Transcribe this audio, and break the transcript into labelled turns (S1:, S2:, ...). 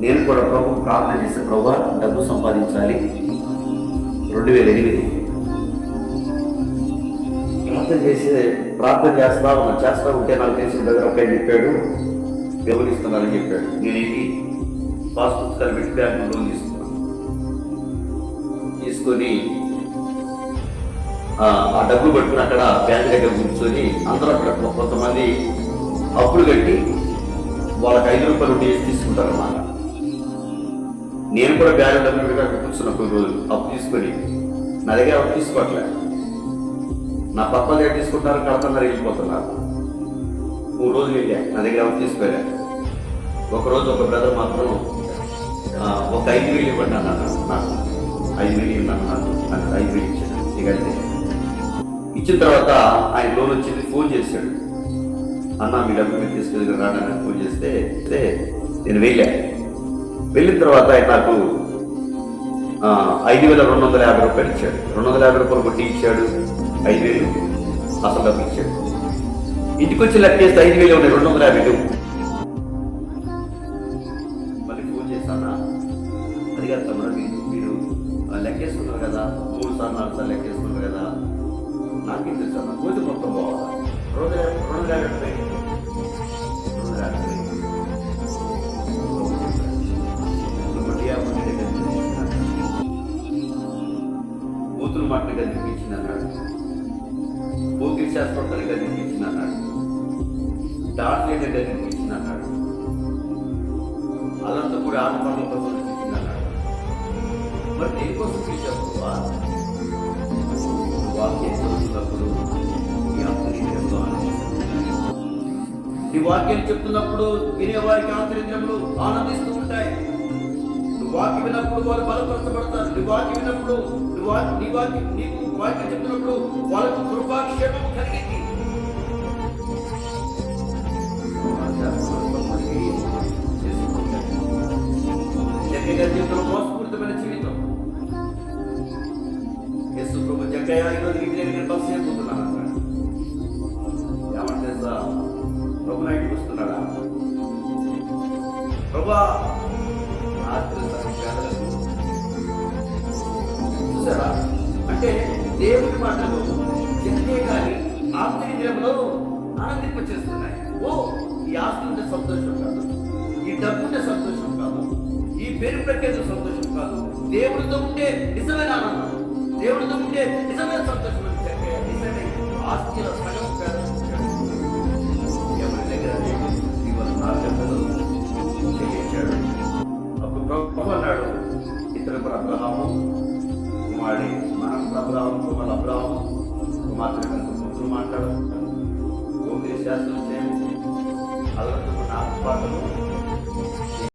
S1: నేను కూడా ప్రభు ప్రార్థన చేసే ప్రభు డబ్బు సంపాదించాలి. రెండు వేల ఎనిమిది. ప్రార్థన చేసే ప్రార్థన చేస్తా ఉన్నా చేస్తా ఉంటే నాకు తెలిసిన దగ్గర ఒక చెప్పాడు. వివరిస్తున్నానని చెప్పాడు. నేనేంటి? పాస్ పుస్తకాలు పెట్టి బ్యాంకు లోన్ తీసుకున్నాను. తీసుకొని ఆ డబ్బులు పట్టుకుని అక్కడ బ్యాంక్ దగ్గర కూర్చొని అందరూ అక్కడ కొంతమంది అప్పులు కట్టి వాళ్ళకి ఐదు రూపాయలు వేసి తీసుకుంటారు అన్నమాట నేను కూడా బ్యాడ్ డబ్బులుగా కూర్చున్న కొన్ని రోజులు. అప్పు తీసుకొని నా దగ్గర అప్పు తీసుకోవట్లే. నా పప్ప దగ్గర తీసుకుంటారు కడుతున్నారు వెళ్ళిపోతున్నారు. మూడు రోజులు వెళ్ళా నా దగ్గర అప్పు తీసుకోలే ఒకరోజు ఒక బ్రదర్ మాత్రం ఒక ఐదు వేలు ఇవ్వండి అన్నాడు. నాకు ఐదు వేలు ఇవ్వండి అన్నాడు. నాకు ఐదు వేలు ఇచ్చాడు. ఇక ఇచ్చిన తర్వాత ఆయన లోన్ వచ్చింది ఫోన్ చేశాడు. అన్న మీ డబ్బు మీరు తీసుకెళ్ళి రాడని ఫోన్ చేస్తే నేను వెళ్ళా. వెళ్ళిన తర్వాత ఆయన నాకు ఐదు వేల రెండు వందల యాభై రూపాయలు ఇచ్చాడు. రెండు వందల యాభై రూపాయలు వడ్డీ ఇచ్చాడు. ఐదు వేలు అసలు డబ్బు ఇచ్చాడు. ఇంటికి వచ్చి లెక్కేస్తే ఐదు వేలు ఉన్నాయి రెండు వందల యాభై లేవు మళ్ళీ ఫోన్ చేశానా? అది కాదు మీరు మీరు లెక్కేసుకున్నారు కదా. మూడు సార్లు నాలుగు సార్లు లెక్కేసుకున్నారు కదా. నాకు తెలుసు అన్న పోతే మొత్తం బాగా రెండు రెండు వందల యాభై పోకిరి శాస్త్రోత్తలు కనిపించింది అన్నాడు. డాక్టర్ కనిపించింది అన్నాడు. అలంతా కూడా ఆత్మల కోసం కనిపించింది అన్నాడు. మరి దేనికోసం పిలిచావువా వాక్యం చదువుతున్నప్పుడు ఈ నీ వాక్యం చెప్తున్నప్పుడు వినేవారికి ఆంతర్యంలో ఆనందిస్తూ ఉంటాయి. వాక్యం విన్నప్పుడు వారు బలపరచబడతారు. నీ వాక్యం విన్నప్పుడు నీ వాక్యం నీకు వాక్యం చెప్తున్నప్పుడు వాళ్ళకు కృపాక్షేమం కలిగింది. మోసపూరితమైన జీవితం. యేసు ప్రభు జగ్గయ్య ఈరోజు ఇంటి దగ్గర బస్సు ఏమంటే సార్ ప్రభు వస్తున్నాడా? ప్రభా రాత్రి చూసారా? అంటే దేవుడి మాటలు చెప్తే కానీ ఆంతర్యంలో ఆనందింపచేస్తున్నాయి. ఓ ఈ ఆస్తి ఉంటే సంతోషం కాదు. ఈ డబ్బు ఉంటే సంతోషం కాదు. ఈ పేరు ప్రఖ్యాత సంతోషం కాదు. దేవుడితో ఉంటే నిజమైన ఆనందం దేవుడితో ఉంటే నిజమైన సంతోషం అని ఆస్తిలో సగం ఎవరి దగ్గర అప్పుడు ప్రభు అన్నాడు ఇతర అబ్రహాము కుమారుడి మనం అబ్రహాము కుమార్ అబ్రహాము కుమార్తె కనుక పుత్రులు మాట్లాడు శాస్త్రం